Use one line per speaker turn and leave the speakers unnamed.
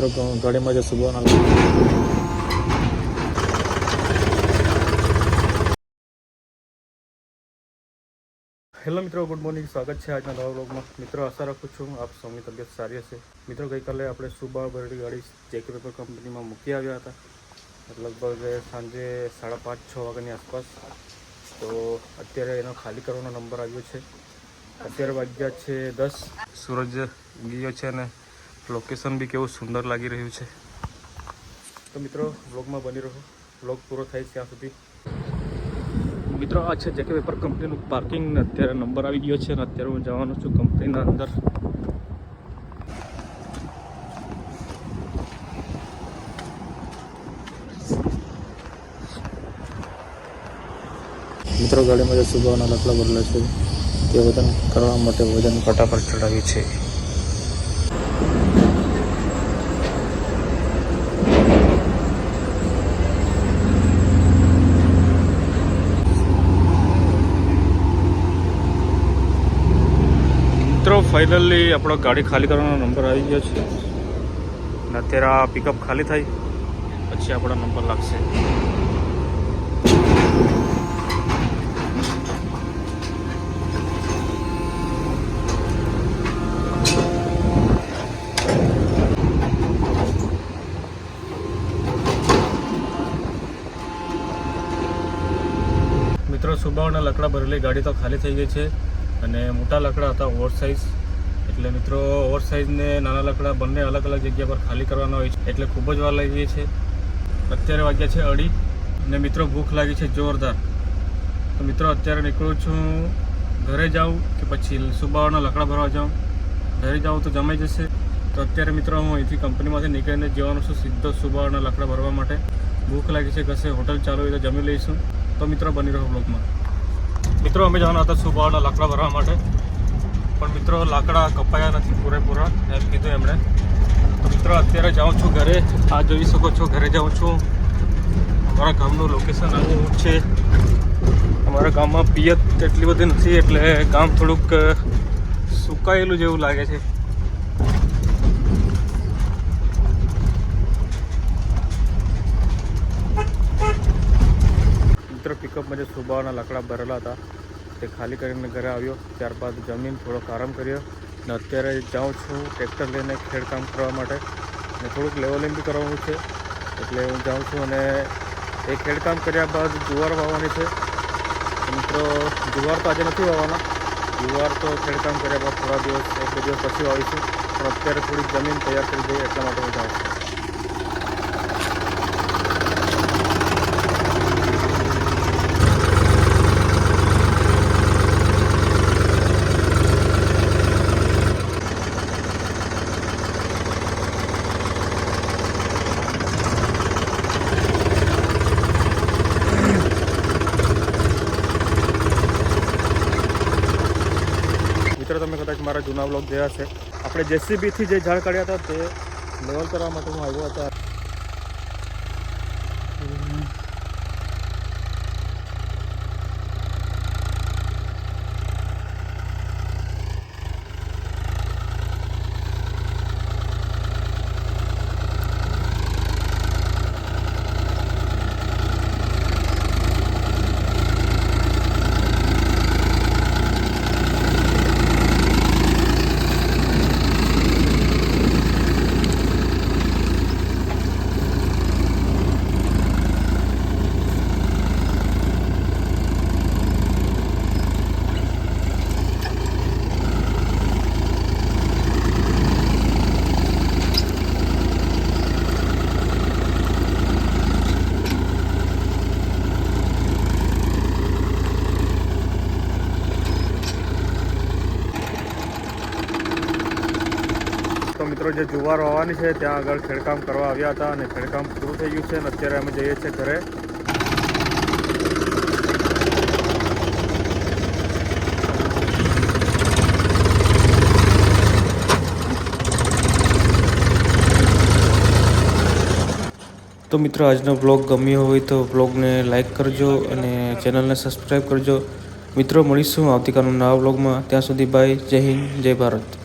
મિત્રો ગાડીમાં જે સુબહના હેલો મિત્રો, ગુડ મોર્નિંગ. સ્વાગત છે આજના નવા બ્લોગમાં મિત્રો, આશા રાખું છું આપ સૌની તબિયત સારી હશે. મિત્રો, ગઈકાલે આપણે સુબા ભરેલી ગાડી ચેક પેપર કંપનીમાં મૂકી આવ્યા હતા. લગભગ સાંજે સાડા પાંચ, છ વાગ્યાની આસપાસ. તો અત્યારે એનો ખાલી કરવાનો નંબર આવ્યો છે. અત્યારે વાગ્યા છે દસ. સૂરજ ગયો છે અને લોકેશન બી કેવું સુંદર લાગી રહ્યું છે. તો મિત્રો બ્લોગમાં બની રહો. બ્લોગ પૂરો થાય ત્યાં સુધી. મિત્રો આ છે જેકે પેપર કંપનીનું પાર્કિંગ અત્યારે નંબર આવી ગયો છે અને અત્યારે હું જવાનો છું કંપનીના અંદર. મિત્રો ગાડીમાં જે સુબહના લકડા ભરેલા છે તે વજન કરવા માટે વજન કાંટા પર ચડાવ્યું છે મિત્રો ફાઇનલી આપણો ગાડી ખાલી કરવાનો નંબર આવી ગયો છે. અને અત્યારે આ પિકઅપ ખાલી થાય. પછી આપણો નંબર લાગશે. મિત્રો સુબાવના લકડા ભરેલી ગાડી તો ખાલી થઈ ગઈ છે અને મોટા લકડા હતા ઓવર સાઇઝ. એટલે મિત્રો, ઓવર સાઇઝને નાના લકડા બંને અલગ અલગ જગ્યા પર ખાલી કરવાના હોય છે, એટલે ખૂબ જ વાર લાગી છે. અત્યારે વાગ્યા છે અઢી ને મિત્રો ભૂખ લાગી છે જોરદાર. તો મિત્રો, અત્યારે નીકળું છું ઘરે જાઉં કે પછી સુબાવાના લકડા ભરવા જાઉં? ઘરે જાઉં તો જમાઈ જશે. તો અત્યારે મિત્રો, હું અહીંથી કંપનીમાંથી નીકળીને જવાનું છું સીધો સુબાવાના લકડા ભરવા માટે. ભૂખ લાગી છે, કશે હોટલ ચાલુ હોય તો જમી લઈશું. તો મિત્રો, બની રહો બ્લોગમાં મિત્રો, અમે જવાના હતા સુબાવાના લાકડા ભરવા માટે. પણ મિત્રો, લાકડા કપાયા નથી પૂરેપૂરા, એમ કીધું એમણે. તો મિત્રો, અત્યારે જાઉં છું ઘરે. આ જોઈ શકો છો, ઘરે જાઉં છું. અમારા ગામનું લોકેશન આવું છે. અમારા ગામમાં પિયત એટલી બધી નથી, એટલે ગામ થોડુંક સુકાયેલું જેવું લાગે છે. મિત્ર પિકઅપમાં જે સુબાવાના લાકડા ભરેલા હતા તે ખાલી કરીને ઘરે આવ્યો. ત્યારબાદ જમીન થોડોક આરામ કર્યો અને અત્યારે જાઉં છું ટ્રેક્ટર લઈને ખેડકામ કરવા માટે. અને થોડુંક લેવલિંગ બી કરવાનું છે. એટલે હું જાઉં છું અને એ ખેડકામ કર્યા બાદ જુવાર વાવવાની છે. મિત્રો, જુવાર તો આજે નથી વાવવાના. જુવાર તો ખેડકામ કર્યા બાદ થોડા દિવસ, એક બે દિવસ પછી વાવીશું. પણ અત્યારે થોડીક જમીન તૈયાર કરી દઈએ એટલા માટે હું જાઉં છું. કદાચ મારા જૂના બ્લોક જેવા છે. આપણે જેસીબીથી જે ઝાડ કાઢ્યા હતા તે લેવલ કરવા માટે હું આવ્યો હતો. જે જુવાર વાવવાની છે, ત્યાં આગળ ખેડકામ કરવા આવ્યા હતા અને ખેડકામ પૂરું થઈ ગયું છે અને અત્યારે અમે જઈએ છીએ ઘરે. તો મિત્રો, આજનો બ્લોગ ગમ્યો હોય તો બ્લોગને લાઈક કરજો અને ચેનલને સબસ્ક્રાઈબ કરજો. મિત્રો, મળીશું આવતીકાલના નવા બ્લોગમાં ત્યાં સુધી બાય જય હિન્દ, જય ભારત.